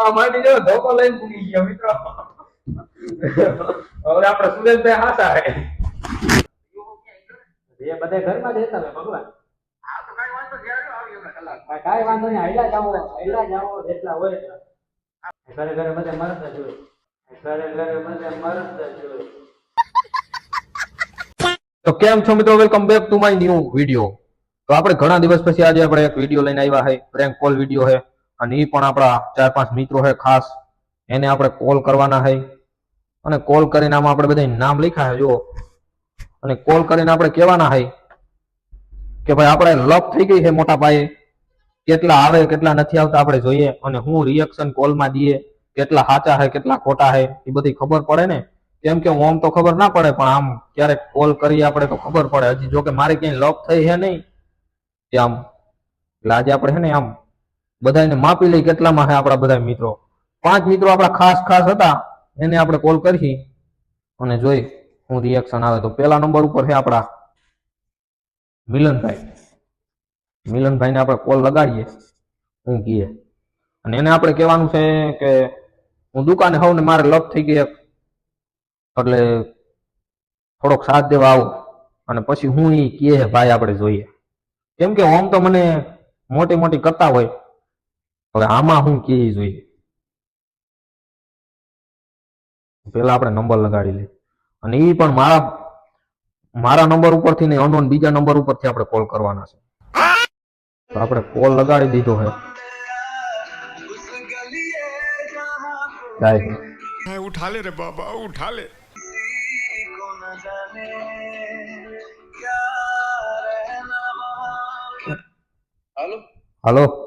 આ માંડી જો ધોકો લઈને પૂગી ગયો મિત્રો. હવે આપણે સુરેશભાઈ હાસા હે. એ બધા ઘરમાં જ રહેતા ભગવાન. આ તો વાંધો નહીં, હાલો, આવી હમણાં કલાક. આ કાંઈ વાંધો નહીં જાઓ જેટલા હોય ઘરે ઘરે બધે મરદ જ ઘરે ઘરે બધે મરદ જ તો કેમ છો મિત્રો? Welcome back to my new video તો આપણે ઘણા દિવસ પછી આજે આપણે એક વીડિયો લઈને આવ્યા હે. પ્રેન્ક કોલ વીડિયો છે અને એ પણ આપણા ચાર પાંચ મિત્રો છે ખાસ, એને આપણે કોલ કરવાના છે અને કોલ કરીને આમાં આપણે બધા નામ લખ્યા છે અને કોલ કરીને આપણે કહેવાના છે કે ભાઈ આપણે લપ થઈ ગઈ છે મોટા પાયે. કેટલા આવે, કેટલા નથી આવતા આપણે જોઈએ. અને હું રિએક્શન કોલમાં દઈએ કેટલા સાચા છે કેટલા ખોટા છે એ બધી ખબર પડે ને? કેમ કે ઓમ તો ખબર ના પડે, પણ આમ ક્યારેક કોલ કરીએ આપણે તો ખબર પડે. હજી જો કે મારે ક્યાંય લપ થઈ છે નહીં આમ એટલે આજે આપણે છે ને આમ બધાને માપી લઈ કેટલામાં છે આપણા બધા મિત્રો? પાંચ મિત્રો આપણા ખાસ ખાસ હતા, એને આપણે કોલ કરી અને જોઈ હું રિએક્શન આવે. તો પેલા નંબર ઉપર છે આપણા મિલનભાઈ. મિલનભાઈને આપણે કોલ લગાડીએ, હું કહીએ અને એને આપણે કહેવાનું છે કે હું દુકાને હોઉં ને મારે લપ થઈ ગઈ એટલે થોડોક સાથ દેવા આવો. અને પછી હું એ કહે ભાઈ આપણે જોઈએ. કેમ કે ઓમ તો મને મોટી મોટી કરતા હોય. હવે આમાં હું કે જોઈએ? પેલા આપણે નંબર લગાડી લે અને એ પણ મારા મારા નંબર ઉપરથી નહીં અનનોન બીજા નંબર ઉપરથી આપણે કોલ કરવાના છે. તો આપણે કોલ લગાડી દીધો છે જાય. ઉઠા લે રે બાબા ઉઠા લે હેલો? હેલો?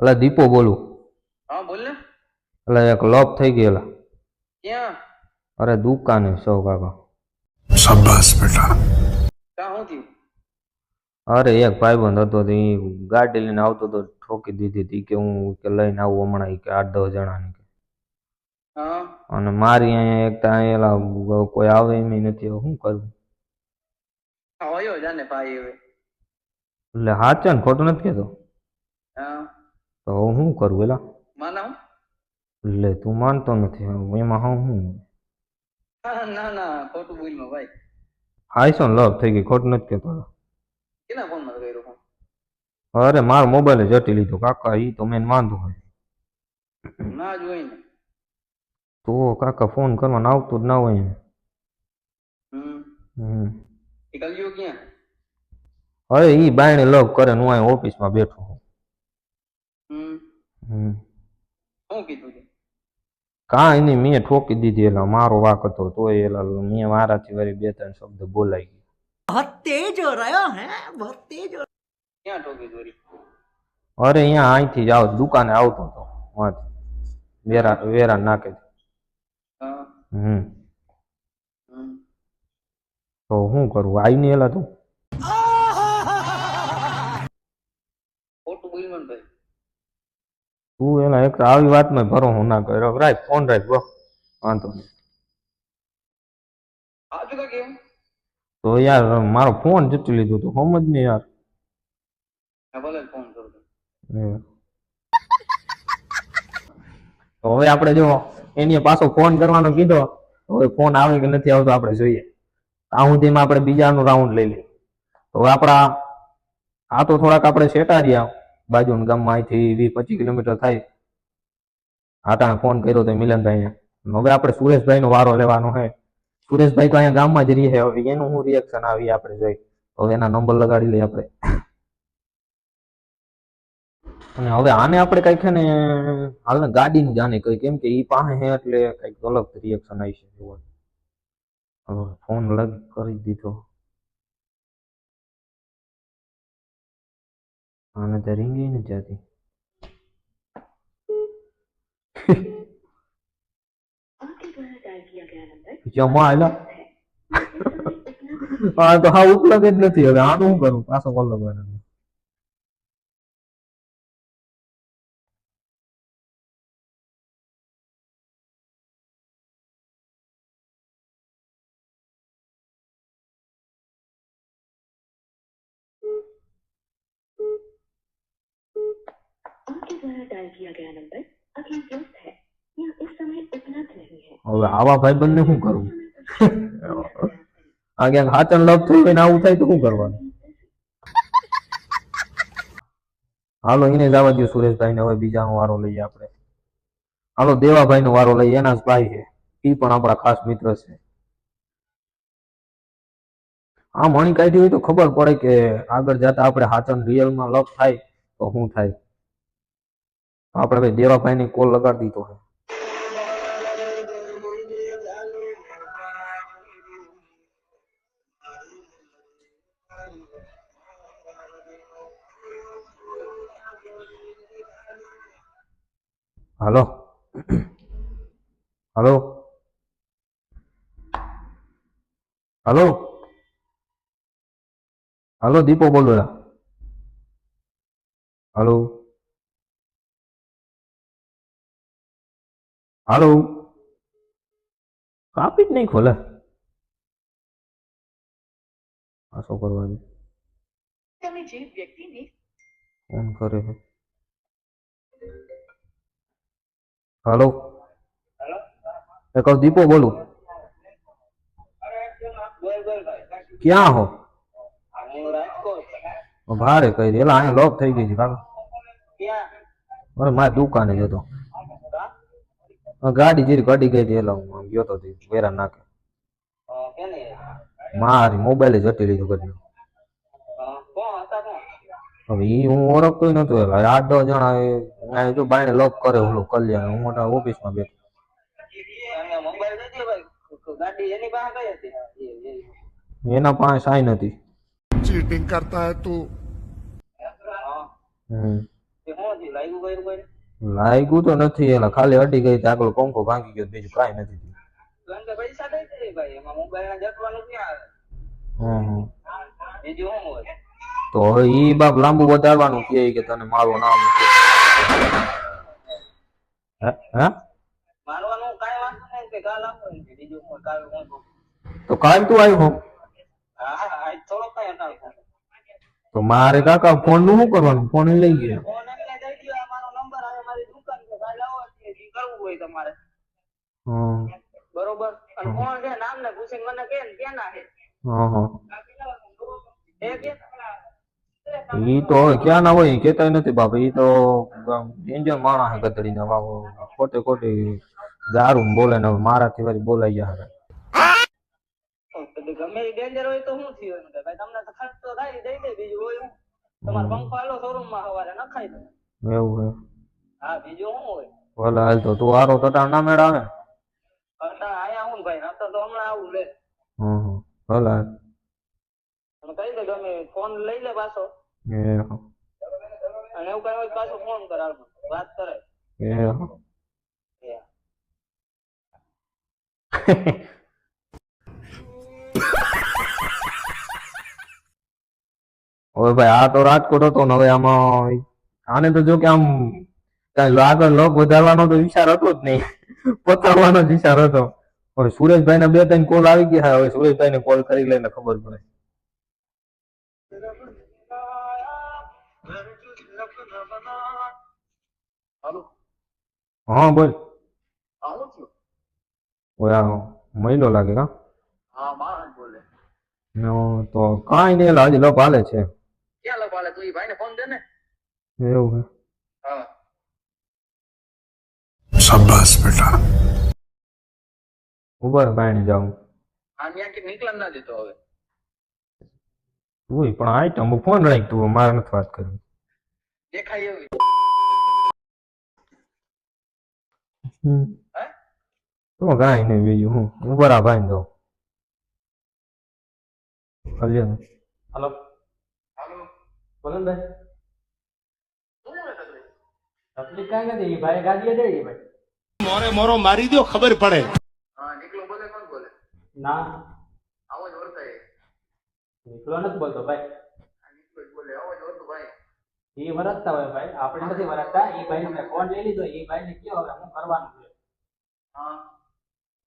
એટલે દીપો બોલું. હા બોલ ને. એટલે એક લોપ થઈ ગયેલા ક્યાં? અરે દુકાને સૌ કાકા. શાબાશ બેટા. ક્યાં હું થયું? અરે એક ભાઈબંધ હતો તો એ ગાડી લઈને આવતો તો ઠોકી દીધી હતી કે હું કે લઈને આવું હમણાં કે આઠ દસ જણાની કે. અને મારી અહીંયા એક એલા કોઈ આવે એમ નથી શું કરવું જાને ભાઈ એટલે હાચે ને ખોટું નથી કેતો? તો હું શું કરવું એલા? માના હું? તું માનતો નથી એમાં હા હું? ના ના ખોટું બોલમાં ભાઈ. હાઈસો ને લવ થઈ ગઈ ખોટું નથી કહેતો કેના ફોનમાં કર્યો ફોન અરે મારો મોબાઈલ જટી લીધો કાકા ઈ તો મેં માંધો હોય. ના જોઈ ને. તો કાકા ફોન કરવાનો આવતું જ ના હોય ને. હમ. હમ. હવે ઈ બાયણે લવ કરે હું અહીં ઓફિસમાં બેઠો છું શું કીધું છે? કાંઈ નહીં મેં ઠોકી દીધી એલા મારો વાક હતો તોય એલા મેં મારાથી વળી બે ત્રણ શબ્દ બોલાઈ ગયા. બહુ તેજ રહ્યો હે બહુ તેજ ક્યાં ઠોકી દોરી? અરે અહીંયા અહીંથી જ આવ દુકાને આવતો હતો વાંથી વેરા વેરા નાખે હમ. તો શું કરું? આવી ને એલા તું? તું એના એક આવી વાતમાં ભરો હું ના કર્યો. રાખ ફોન રાખ બસ વાંધો નહીં. તો યાર મારો ફોન જતું લીધું તું સમજ ને યાર. તો. હવે આપણે જો એની પાછો ફોન કરવાનો કીધો. હવે ફોન આવે કે નથી આવતો આપણે જોઈએ. આ સુધીમાં આપણે બીજાનું રાઉન્ડ લઈ લઈએ. તો આપણા આ તો થોડાક આપણે સેટા રહ્યા. બાજુના ગામમાં અહીંથી વીસ પચીસ કિલોમીટર થાય. આટાણે ફોન કર્યો તો મિલનભાઈને હવે આપણે સુરેશભાઈનો વારો લેવાનો છે સુરેશભાઈ તો અહીંયા ગામમાં જ રહીએ હવે એનું શું રિએક્શન આવી આપણે જોઈ. હવે એના નંબર લગાડી લઈએ આપણે. અને હવે આને આપણે કંઈક છે ને, હાલ ને ગાડીનું જાણે કઈ કેમ કે ઈ પાસે હે એટલે કંઈક અલગ રિએક્શન આવી હવે ફોન લગ કરી દીધો. આને તો રીંગી નથી જતી. જમા હા તો હા, ઉપલબ્ધ જ નથી હવે. આનું શું કરું? પાછો કોલ લગાડવાનો. द्वारा डायल किया गया नंबर अभी व्यस्त है या इस समय उपलब्ध नहीं है હવે આવા ભાઈબંધને શું કરવું આ ક્યાંક હાચન લપ થયું હોય ને આવું થાય તો શું કરવાનું હાલો એને જવા દો સુરેશભાઈ ને હવે બીજાનો વારો લઈએ આપણે હાલો દેવાભાઈ નો વારો લઈએ એના જ ભાઈ છે ઈ પણ આપણા ખાસ મિત્ર છે આ મણી કાઢી હોય તો ખબર પડે કે આગળ જતા આપણે હાચન રિયલમાં લપ થાય તો શું થાય આપણે ભાઈ દેવાભાઈ ની કોલ લગાડી દીધો છે. હાલો. હાલો. હાલો. હાલો, દીપો બોલો હલો. હાલો. કાપી જ નહીં ખોલે આ શું કરવાનું? તમે જે વ્યક્તિને ફોન કરે છે. હાલો. એ કહું દીપો બોલું. ક્યાં હો? ભારે કહી દે. એટલે અહીંયા લોક થઈ ગઈ છે કાકા. અરે મારી દુકાને જ હતો હા? આ ગાડી જીરી કાઢી ગઈ હતી એટલે હું આમ ગયો તો વેરા નાખે. મારી મોબાઈલ જ હતી લીધું ઘટના હવે ઈ હું ઓળખતો નતો ભાઈ આઠ દસ જણા જો બાઈને લોક કરે ઓલું કલ્યાણ હું મોટા ઓફિસમાં બેઠો. એના પાસે સાઈન હતી? ચીટિંગ કરતા હે તું. હમ. લાગ્યું તો નથી એટલે ખાલી અટી ગઈ આગળ પંખો ભાંગી ગયો બીજું કાંઈ નથી હમ હમ. તો હવે ઈ બાપ લાંબુ વધારવાનું કે કે તને મારું નામ છે. હે હે. તો કાલ તું આવ્યો હા હા થોડો કઈ અટાણ તો મારે કાકા ફોનનું શું કરવાનું? ફોન લઈ ગયા ફોન એમને દઈ દો આ મારો નંબર આવે મારી દુકાન છે કાલ આવો એટલે જે કરવું હોય તમારે હમ બરોબર? અને કોણ છે? નામ ને પૂછીને મને કે ને કેના છે. ઈ તો ક્યાં ના હોય ઈ કેતાય નથી બાપા. ઈ તો ડેન્જર માણસ હે ગધડીને વાવો ખોટે ખોટી દારૂ બોલે ને મારાથી વળી બોલાઈ ગયા હવે. ગમે ડેન્જર હોય તો શું થયું એમ કે ભાઈ તમને તો ખર્ચ તો થાય દઈ દે બીજું હોય તમારો પંખો આલો શોરૂમમાં સવારે નખાઈ દો એવું હે. હા બીજું શું હોય. ભલે હાલ તો તું હારો તટાણ ના મેળ આવે અટાણ આયા હું ભાઈ નતર તો હમણાં આવું લે ભલે કહી દે ગમે ફોન લઈ લે પાછો એ અને એવું કઈ પાછો ફોન કર વાત કરે એ ઓય ભાઈ આ તો રાજકોટ હતો ને હવે આમાં આને તો જો કે આમ કઈ આગળ લોક વધારવાનો તો વિચાર હતો જ નહીં પતાવવાનો જ વિચાર હતો પણ સુરેશભાઈ ના બે ત્રણ કોલ આવી ગયા હવે સુરેશભાઈ ને કોલ કરી લઈને ખબર પડે. હા બોલ. મહિલો લાગે કા તો કઈ નઈ હાલ લપ હાલે છે. ક્યાં લપ હાલે? તું એ ભાઈ ફોન દે ને. એવું હે. શાબાશ બેટા. ઊભા બાયણે જાઉં આ કે નીકળા ના દેતો હવે. ઓય પણ આઈ તો ફોન રાખ તું મારે નથી વાત કરવી. દેખાય એવી. તો ગાય ને બીજું હું. ઊભા રા ભાઈ જાઉં હલો. હલો. હલો બોલો ભાઈ તકલીફ કાંઈ નથી ભાઈ ગાડી દે ભાઈ. મોરે મોરો મારી દો ખબર પડે. ના. આવો જ વર્તાય નીકળો નથી બોલતો ભાઈ. નીકળો બોલે આવો જ વર્તું ભાઈ. એ વરસતા હોય ભાઈ. આપણે નથી વરતતા એ ભાઈ મેં ફોન લઈ લીધો. એ ભાઈ ને કયો હવે હું કરવાનું છે. હા.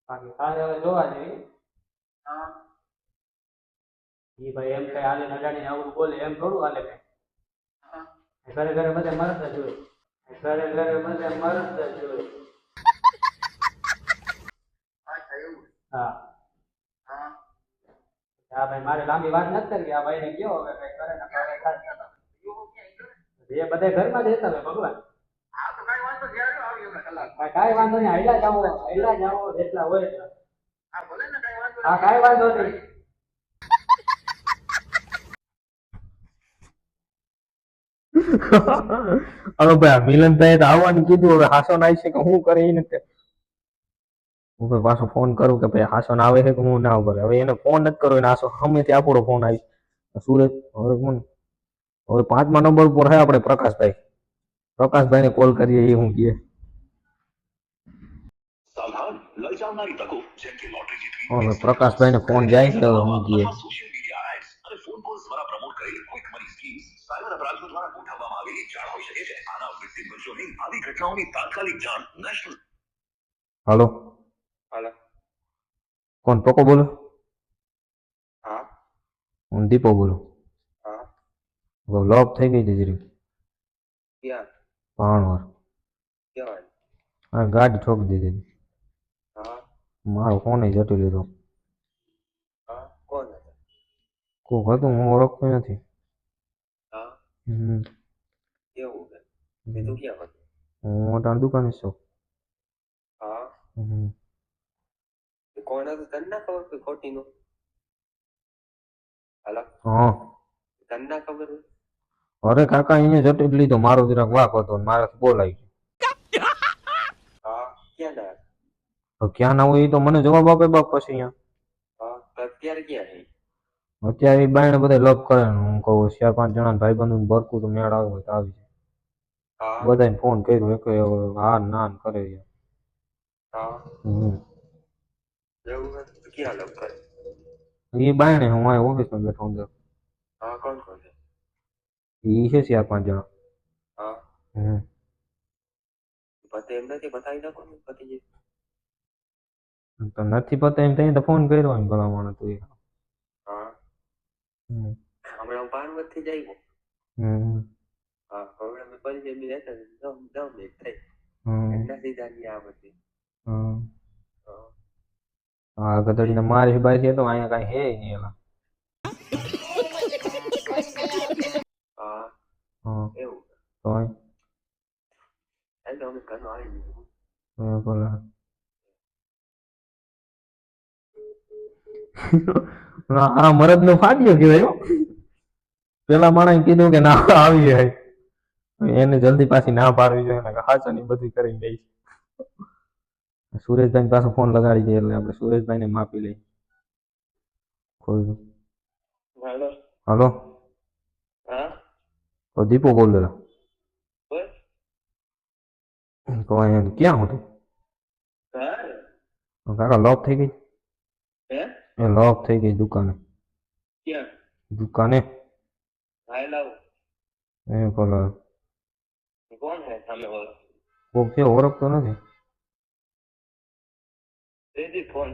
બાકી કાલે હવે જોવા જેવી. હા. એ ભાઈ એમ કઈ આલે નડાડી આવું બોલે એમ થોડું હાલે કઈ. ઘરે ઘરે બધે મરદ જ હોય. ઘરે ઘરે બધે મરદ જ હોય. હા. હા ભાઈ મારે લાંબી વાત નથી કરવી. આ ભાઈને કયો હવે કઈ કરે ને કરે. ખાસ એ બધે ઘરમાં જ રહેતા હોય ભગવાન. કાંઈ વાંધો નહીં હાઈલા જાઓ હાઈલા જાઓ જેટલા હોય એટલા. હા કાંઈ વાંધો નહીં. હવે ભાઈ આ મિલનભાઈ તો આવવાનું કીધું હવે હાસો ના છે કે હું કરે એ નથી. હું ભાઈ પાછો ફોન કરું કે ભાઈ હાસો ના આવે છે કે હું ના આવે હવે એને ફોન નથી કર્યો એને હાસો સામેથી આપણો ફોન આવી સુરત હવે કોણ? હવે પાંચમા નંબર ઉપર હે આપણે પ્રકાશભાઈ. પ્રકાશભાઈને કોલ કરીએ એ હું કહે. હવે પ્રકાશભાઈને ફોન જાય છે હવે હું કહે. હાલો. હાલો કોણ પકો બોલો હા હું દીપો બોલું હા લોક થઈ ગઈ દીધી ક્યાં ભાણવાર ક્યાં હા ગાડી ઠોકી દીધી હા મારો ફોન જટી લીધો હા કોણ કોક હતું હું ઓળખતો નથી હા હમ. કેવું કે બીજું ક્યાં હતું હું મોટા દુકાને છું હા હમ. કોણ હતું તને ના ખબર કોઈ ખોટી નું હાલો? હા. તને ના ખબર અરે કાકા એને જટી લીધો. મારો જરાક વાક હતો ને બોલાય હા ક્યાં ના ક્યાં ના હોય તો મને જવાબ આપે બાપ પછી અહીંયા. હા અત્યારે ક્યાં છે? અત્યારે બાયણે બધા લપ કરે હું કહું ચાર પાંચ જણા ભાઈ બંધુ ભરકું તો મેળ આવે તો આવી જાય. હા. બધાને ફોન કર્યો એક હા ના કરે હા. હમ. પતે એમ નથી બતાવી નાખો ને પતિ જે તો નથી પતા એમ તો ફોન કર્યો એમ ભલા માણસ તું હા. હમ. હમણાં પાર્વતી થી જાય હમ. હા હમણાં મેં પરિચય બી રહેતા દમ દમ મિનિટ થઈ. હમ. એમના સીધા ની આ બધી. હા ગધડીને મારી ભાઈ છે તો અહીંયા કાંઈ હે નહીં એલા. હા મરદ નો ફાટ્યો કેવાય પેલા માણસ કીધું કે ના, આવી જાય. એને જલ્દી પાછી ના પાડવી જોઈએ હાચા ની બધી કરી દઈ સુરેશભાઈ પાસે ફોન લગાડી દે એટલે આપણે સુરેશભાઈ ને માપી લઈ કોઈ હેલો. હાલો. હા? દીપો બોલેલા અહીંયા ક્યાં હતું કાકા લોક થઈ ગઈ? હે? એ લોક થઈ ગઈ દુકાને. દુકાને? એ બોલો. કોણ છે ઓળખતો નથી. એથી ફોન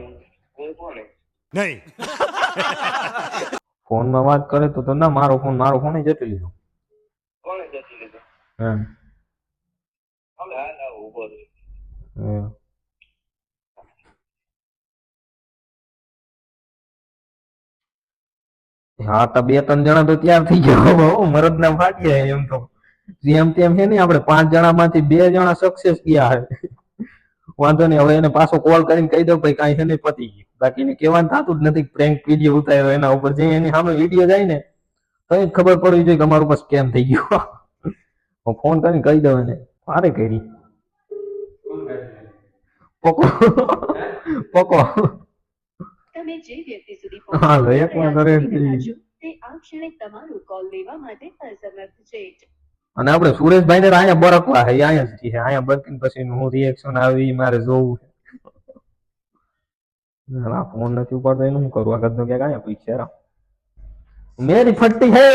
કોણ ફોનમાં વાત કરે તો તો ના મારો ફોન મારો ફોન જતી લીધો. કોણે જતી લીધું? એમ હવે હાલ લાવ ઊભો છે હા તો બે ત્રણ જણા તો તૈયાર થઈ ગયા. હો મરદ ના ફાટ્યા એમ તો. જેમ તેમ છે ને આપણે પાંચ જણા માંથી બે જણા સક્સેસ ગયા હે વાંધો નહીં હવે એને પાછો કોલ કરીને કહી દો ભાઈ કાંઈ છે નહીં પતી ગયું. બાકી એને કહેવાનું થતું જ નથી પ્રેન્ક વીડિયો ઉતાર્યો એના ઉપર. જે એની સામે વીડિયો જાય ને તો જ ખબર પડવી જોઈએ કે અમારું પાસે કેમ થઈ ગયું. હું ફોન કરીને કહી દઉં એને. મારે કરી. પોકો. પોકો. તમે જે વ્યક્તિ સુધી એક વાર કરે રહ્યા છો, તે આ ક્ષણે તમારો કોલ લેવા માટે અસમર્થ છે. અને આપણે સુરેશભાઈ ને અહીંયા બરકવા છે અહીંયા જ છે અહીંયા બરકીને પછી હું રિએક્શન આવી મારે જોવું છે. આ ફોન નથી ઉપાડતો એનું શું કરું? આગળ ક્યાંક અહીંયા પૈસા મેરી ફટ્ટી હે!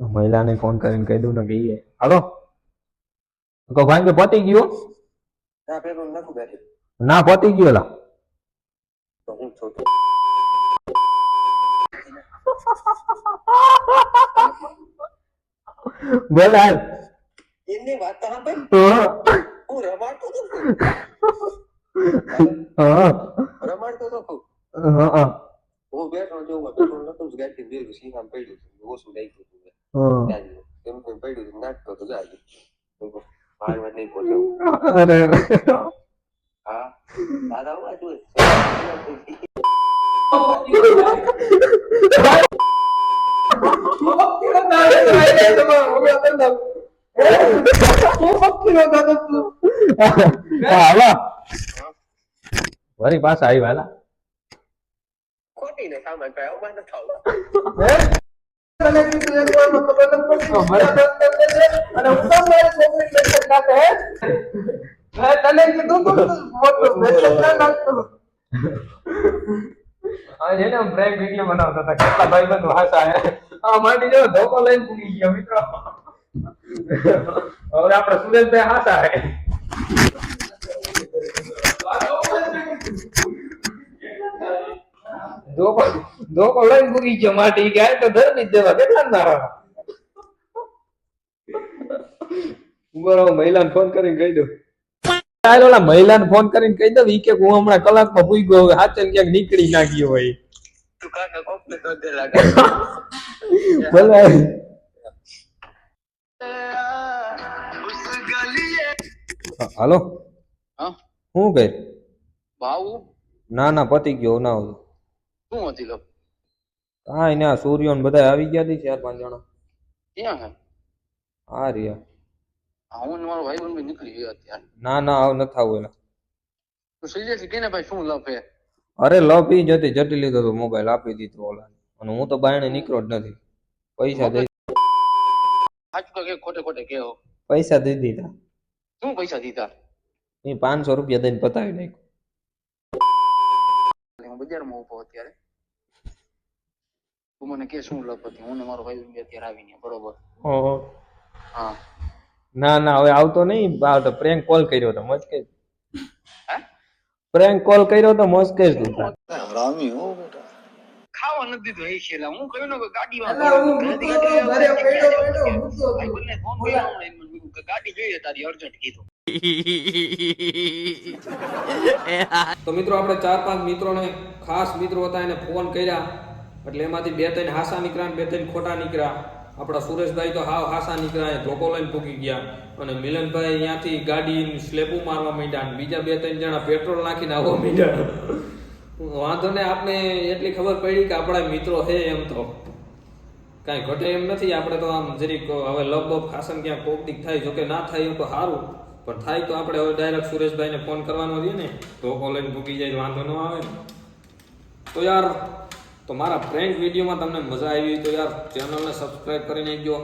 મહિલાને ફોન કરીને કહી દઉં ને કે એ હાલો? કહો ભાઈ કે પતી ગયો ના પતી ગયો લા તો હું છું બોલ હાલ એમની વાત તો સાંભળ હા. હું રમાડતો તો. હા રમાડતો તો છું. હા હું બેઠો જો પેટ્રોલ નતું જ ગાડી ભેગું સીમામાં પડ્યું હતું ઓછું લાગ્યું હતું હા. એમ કોઈ પડ્યું હતું નાખતો તો ગાડી મેં કીધું, ભાનમાં નહીં પહોંચાવું અરે હા દાદા હું આ જોઈ. હા વાહ વળી પાછા આવ્યા હાલા. ખોટી ને સામાન કઈ અવમાન ન થાવું આ છે ને prank video બનાવતા હતા. કેટલા ભાઈબંધો હાસા હે. આ માંડી જો ધોકો લઈને પૂગી ગયા મિત્રો. હવે આપણે સુરેશભાઈ હાસા હે. ધોકો ધોકો પૂગી ગયો માટી. આ તો ધરમી દેવા. કેટલા ના બરાબર મહિલાને ફોન કરીને કહી દઉં. ચાલ ઓલા મહિલાને ફોન કરીને કહી દઉં ઈ કે હું હમણાં કલાકમાં ભૂઈ ગયો હાથે ક્યાંક નીકળી ના ગયો હોય. તું કાકા કોક ને લાગે ભલે. હાલો. હા. શું કે? ભાવ ના ના પતી ગયો ના શું હતી લો હા એને સૂર્યો ને બધા આવી ગયા હતી ચાર પાંચ જણા. ક્યાં હે? આ રહ્યા. હા ને મારો ભાઈ બંધ નીકળી ગયો અત્યારે. ના ના આવ નથી આવું એલા તો સિરિયસલી કેને ભાઈ શું હે અરે લપ ઈ જતી જટી લીધો તો મોબાઈલ આપી દીધો ઓલા અને હું તો બાયણે નીકળો જ નથી. પૈસા દઈ સાચું કે ખોટે ખોટે કેવો. પૈસા દઈ દીધા. શું પૈસા દીધા? એ પાંચસો રૂપિયા દઈને પતાવી નાખ્યું. હું બજારમાં ઊભો અત્યારે. તું મને કે શું હતી હું ને મારો ભાઈ અત્યારે આવીને બરોબર? હા. ના ના હવે આવતો નહીં. આવતો તો પ્રેન્ક કોલ કર્યો તો મસ્કે હે પ્રેન્ક કોલ કર્યો તો મસ્કે જ તું. ખાવા નથી દીધું એ છેલ્લા. હું કહ્યું ને કે ગાડીમાં હું હતો. ફોન કર્યો મને કે ગાડી જોઈએ તારી અર્જન્ટ કીધું. તો મિત્રો આપણે ચાર પાંચ મિત્રોને ખાસ મિત્રો હતા એને ફોન કર્યા. એટલે એમાંથી બે ત્રણ હાસા નીકળ્યા અને બે ત્રણ ખોટા નીકળ્યા. આપણા સુરેશભાઈ તો હાવ હાસા નીકળ્યા ધોકો લઈને ભૂકી ગયા. અને મિલનભાઈ અહીંયાથી ગાડી સ્લેબું મારવા માંડ્યા અને બીજા બે ત્રણ જણા પેટ્રોલ નાખીને આવવા માંડ્યા. વાંધો ને આપણે એટલી ખબર પડી કે આપણા મિત્રો હે એમ તો. કાંઈ ઘટે એમ નથી, આપણે તો આમ જરીક હવે લગભગ ખાસમ ક્યાંક કોકદીક થાય જોકે ના થાય એવું તો સારું પણ થાય તો આપણે હવે ડાયરેક્ટ સુરેશભાઈને ફોન કરવાનો છે ને તો કોલેજ ભૂકી જાય વાંધો ન આવે તો યાર તો મારા પ્રેન્ક વિડીયોમાં તમને મજા આવી તો યાર ચેનલને સબસ્ક્રાઈબ કરી નાખજો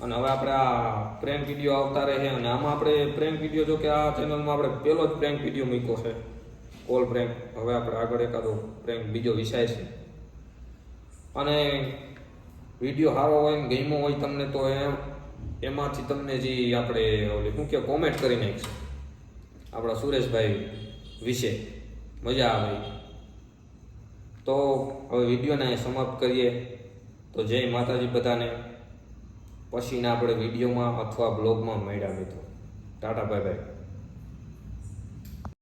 અને હવે આપણે આ પ્રેન્ક વીડિયો આવતા રહે અને આમાં આપણે પ્રેન્ક વીડિયો જો કે આ ચેનલમાં આપણે પહેલો જ પ્રેન્ક વીડિયો મૂક્યો છે. કોલ પ્રેન્ક હવે આપણે આગળ એકાદો પ્રેન્ક બીજો વિષય છે. અને વીડિયો સારો હોય ને ગમ્યો હોય તમને તો એમ એમાંથી તમને જે આપણે ઓલી શું કે કોમેન્ટ કરી નાખીશું. આપણા સુરેશભાઈ વિશે. મજા આવે. તો હવે વિડીયોને સમાપ્ત કરીએ. તો જય માતાજી બધાને. પછીના આપણે વિડીયોમાં અથવા બ્લોગમાં મળ્યા મિત્રો. Tata, bye bye.